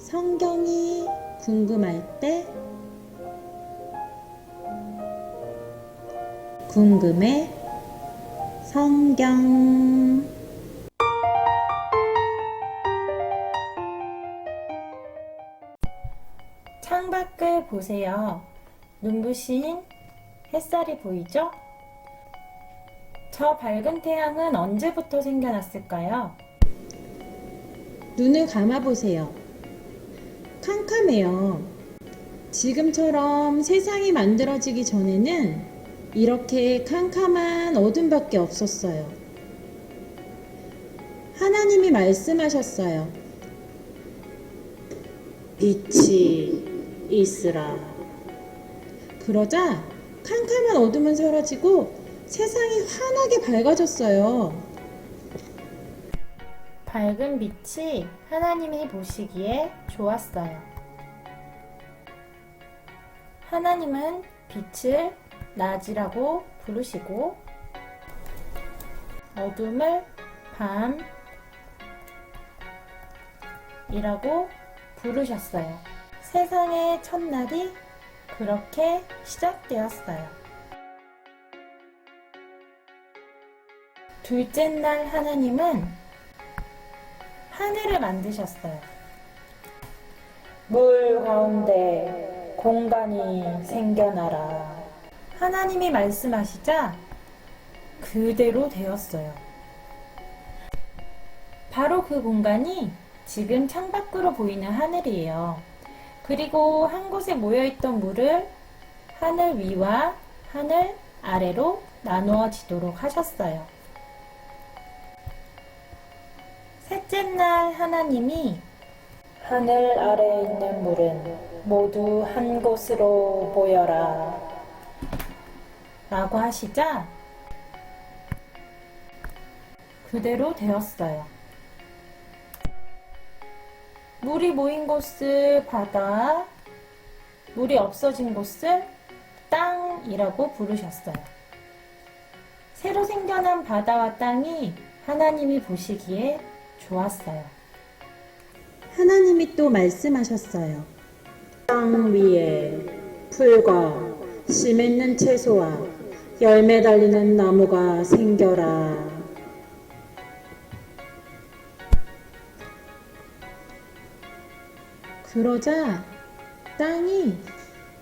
성경이 궁금할 때 궁금해 성경 창밖을 보세요. 눈부신 햇살이 보이죠? 저 밝은 태양은 언제부터 생겨났을까요? 눈을 감아보세요. 캄캄해요. 지금처럼 세상이 만들어지기 전에는 이렇게 캄캄한 어둠밖에 없었어요. 하나님이 말씀하셨어요. 빛이 있으라. 그러자 캄캄한 어둠은 사라지고 세상이 환하게 밝아졌어요. 밝은 빛이 하나님이 보시기에 좋았어요. 하나님은 빛을 낮이라고 부르시고 어둠을 밤이라고 부르셨어요. 세상의 첫날이 그렇게 시작되었어요. 둘째 날 하나님은 하늘을 만드셨어요. 물 가운데 공간이 생겨나라. 하나님이 말씀하시자 그대로 되었어요. 바로 그 공간이 지금 창밖으로 보이는 하늘이에요. 그리고 한 곳에 모여있던 물을 하늘 위와 하늘 아래로 나누어지도록 하셨어요. 셋째 날 하나님이 하늘 아래에 있는 물은 모두 한 곳으로 모여라 라고 하시자 그대로 되었어요. 물이 모인 곳을 바다, 물이 없어진 곳을 땅이라고 부르셨어요. 새로 생겨난 바다와 땅이 하나님이 보시기에 좋았어요. 하나님이 또 말씀하셨어요. 땅 위에 풀과 씨 맺는 채소와 열매 달리는 나무가 생겨라. 그러자 땅이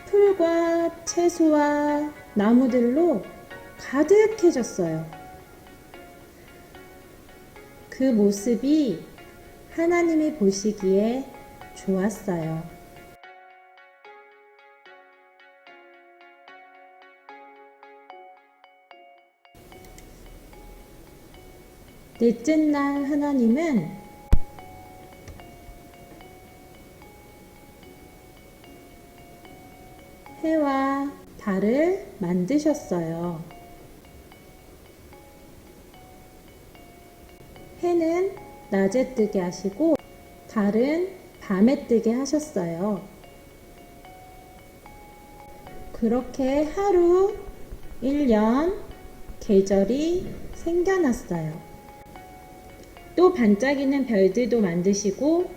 풀과 채소와 나무들로 가득해졌어요. 그 모습이 하나님이 보시기에 좋았어요. 넷째 날 하나님은 해와 달을 만드셨어요. 해는 낮에 뜨게 하시고 달은 밤에 뜨게 하셨어요. 그렇게 하루, 1년, 계절이 생겨났어요. 또 반짝이는 별들도 만드시고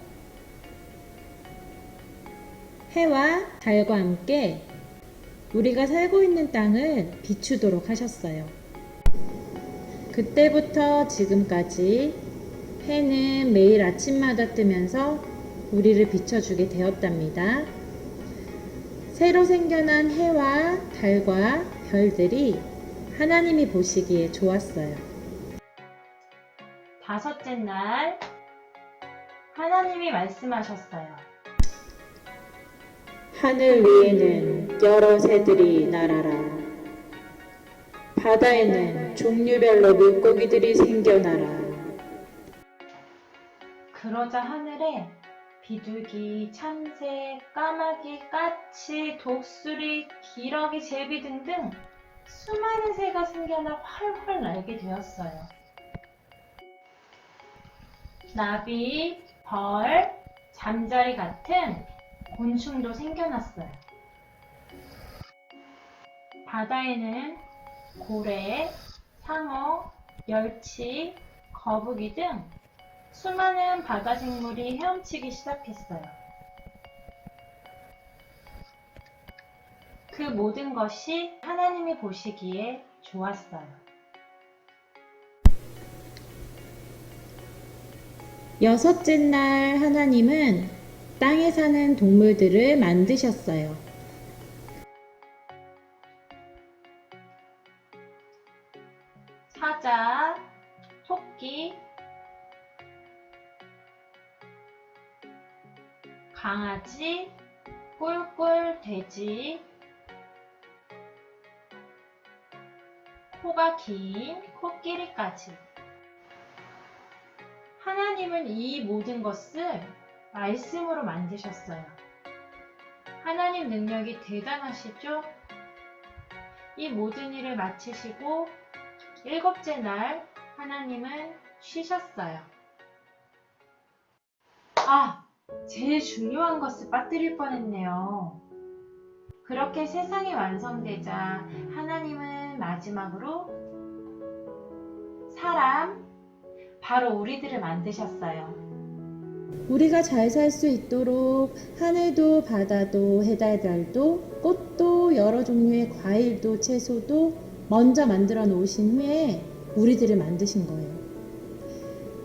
해와 달과 함께 우리가 살고 있는 땅을 비추도록 하셨어요. 그때부터 지금까지 해는 매일 아침마다 뜨면서 우리를 비춰주게 되었답니다. 새로 생겨난 해와 달과 별들이 하나님이 보시기에 좋았어요. 다섯째 날 하나님이 말씀하셨어요. 하늘 위에는 여러 새들이 날아라. 바다에는 종류별로 물고기들이 생겨나라. 그러자 하늘에 비둘기, 참새, 까마귀, 까치, 독수리, 기러기, 제비 등등 수많은 새가 생겨나 활활 날게 되었어요. 나비, 벌, 잠자리 같은 곤충도 생겨났어요. 바다에는 고래, 상어, 멸치, 거북이 등 수많은 바다 식물이 헤엄치기 시작했어요. 그 모든 것이 하나님이 보시기에 좋았어요. 여섯째 날 하나님은 땅에 사는 동물들을 만드셨어요. 사자, 토끼, 강아지, 꿀꿀 돼지, 코가 긴 코끼리까지. 하나님은 이 모든 것을 말씀으로 만드셨어요. 하나님 능력이 대단하시죠? 이 모든 일을 마치시고 일곱째 날 하나님은 쉬셨어요. 아, 제일 중요한 것을 빠뜨릴 뻔했네요. 그렇게 세상이 완성되자 하나님은 마지막으로 사람, 바로 우리들을 만드셨어요. 우리가 잘 살 수 있도록 하늘도 바다도 해달 달도 꽃도 여러 종류의 과일도 채소도 먼저 만들어 놓으신 후에 우리들을 만드신 거예요.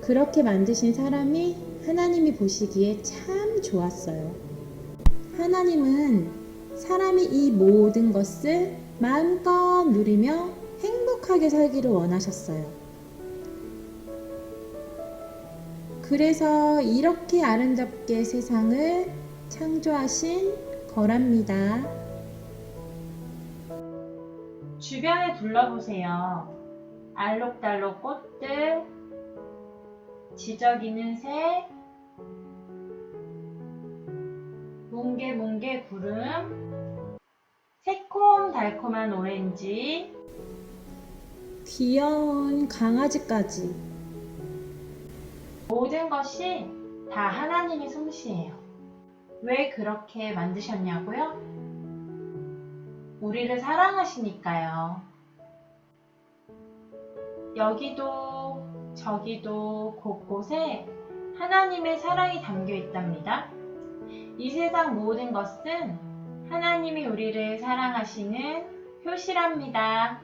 그렇게 만드신 사람이 하나님이 보시기에 참 좋았어요. 하나님은 사람이 이 모든 것을 마음껏 누리며 행복하게 살기를 원하셨어요. 그래서 이렇게 아름답게 세상을 창조하신 거랍니다. 주변을 둘러보세요. 알록달록 꽃들, 지저귀는 새, 뭉게뭉게 구름, 새콤달콤한 오렌지, 귀여운 강아지까지 모든 것이 다 하나님의 솜씨예요. 왜 그렇게 만드셨냐고요? 우리를 사랑하시니까요. 여기도 저기도 곳곳에 하나님의 사랑이 담겨 있답니다. 이 세상 모든 것은 하나님이 우리를 사랑하시는 표시랍니다.